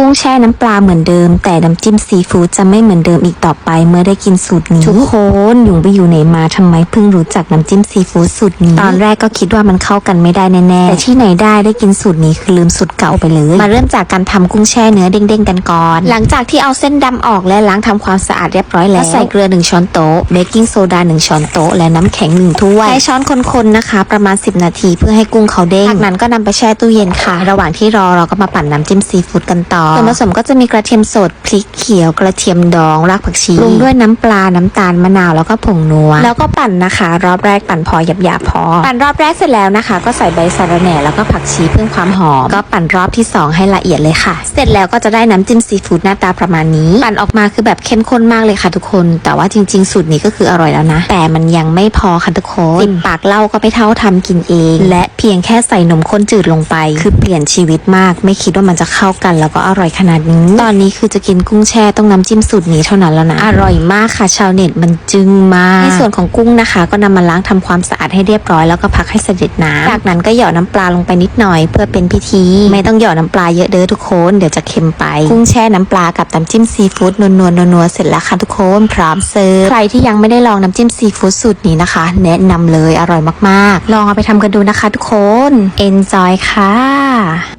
กุ้งแช่น้ำปลาเหมือนเดิม แต่น้ำจิ้มซีฟู้ดจะไม่เหมือนเดิมอีกต่อไปเมื่อได้กินสูตรนี้ทุกคนหยุงไปอยู่ไหนมาทำไมเพิ่งรู้จักน้ำจิ้มซีฟู้ดสูตรนี้ ตอนแรกก็คิดว่ามันเข้ากันไม่ได้แน่ๆแต่ที่ไหนได้ได้กินสูตรนี้คือลืมสูตรเก่าไปเลย มาเริ่มจากการทำกุ้งแช่เนื้อเด้งๆกันก่อน หลังจากที่เอาเส้นดำออกและล้างทำความสะอาดเรียบร้อยแล้วก็ใส่เกลือหนึ่งช้อนโต๊ะเบกกิ้งโซดาหนึ่งช้อนโต๊ะและน้ำแข็งหนึ่งถ้วยใช้ช้อนคนๆนะคะ ประมาณ 10 นาทีเพื่อให้กุ้งเขาเด้งจากนั้นก็นำไปแช่ตู้เย็นค่ะ ระหว่างที่รอเราก็มาปั่นน้ำจิ้มซีฟู้ดกันต่อส่วนผสมก็จะมีกระเทียมสดพริกเขียวกระเทียมดองรากผักชีปรุงด้วยน้ำปลาน้ำตาลมะนาวแล้วก็ผงนัว แล้วก็ปั่นนะคะ รอบแรกปั่นพอหยาบๆพอ ปั่นรอบแรกเสร็จแล้วนะคะ ก็ใส่ใบสะระแหน่แล้วก็ผักชีเพิ่มความหอม ก็ปั่นรอบที่สองให้ละเอียดเลยค่ะ เสร็จแล้วก็จะได้น้ำจิ้มซีฟู้ดหน้าตาประมาณนี้ ปั่นออกมาคือแบบเข้มข้นมากเลยค่ะทุกคน แต่ว่าจริง ๆ สูตรนี้ก็คืออร่อยแล้วนะ แต่มันยังไม่พอค่ะทุกคนติดปากเล่าก็ไม่เท่าทำกินเอง และเพียงแค่ใส่นมข้นจืดลงไป คือเปลี่ยนชีวิตมาก ไม่คิดว่ามันจะเข้ากันแล้วก็อร่อยขนาดนี้ ตอนนี้คือจะกินกุ้งแช่ต้องน้ำจิ้มสูตรนี้เท่านั้นแล้วนะ อร่อยมากค่ะ ชาวเน็ตมันจึ้งมาก ในส่วนของกุ้งนะคะ ก็นำมาล้างทำความสะอาดให้เรียบร้อยแล้วก็พักให้เสด็จน้ำจากนั้นก็หยอดน้ำปลาลงไปนิดหน่อย เพื่อเป็นพิธี ไม่ต้องหยอดน้ำปลาเยอะเด้อทุกคนเดี๋ยวจะเค็มไป กุ้งแช่น้ำปลากับน้ำจิ้มซีฟู้ดนัวๆนัวๆเสร็จแล้วค่ะทุกคนพร้อมเสิร์ฟใครที่ยังไม่ได้ลองน้ำจิ้มซีฟู้ดสูตรนี้นะคะ แนะนำเลยอร่อยมากๆ ลองเอาไปทำกันดูนะคะ ทุกคน enjoy ค่ะ